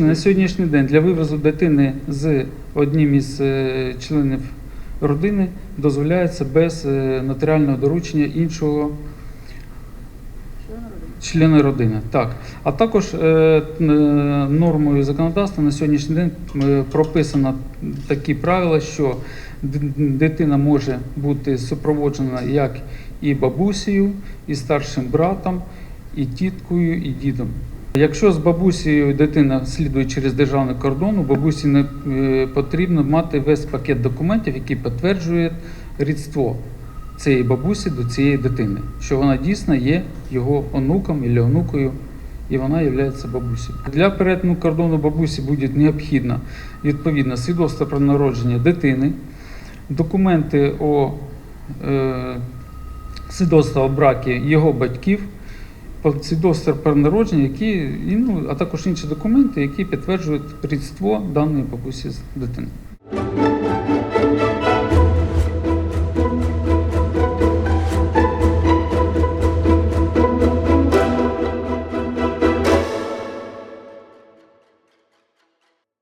На сьогоднішній день для вивозу дитини з одним із е, членів родини дозволяється без е, нотаріального доручення іншого члена родини. Так. А також е, нормою законодавства на сьогоднішній день прописано такі правила, що дитина може бути супроводжена як і бабусею, і старшим братом, і тіткою, і дідом. Якщо з бабусею дитина слідує через державний кордон, у бабусі не е, потрібно мати весь пакет документів, які підтверджують рідство цієї бабусі до цієї дитини, що вона дійсно є його онуком або онукою, і вона є бабусею. Для перетину кордону бабусі буде необхідно відповідно свідоцтво про народження дитини, документи о е, свідоцтво о бракі його батьків, свідоцтво про народження, які, і, ну, а також інші документи, які підтверджують рідство даної бабусі з дитиною.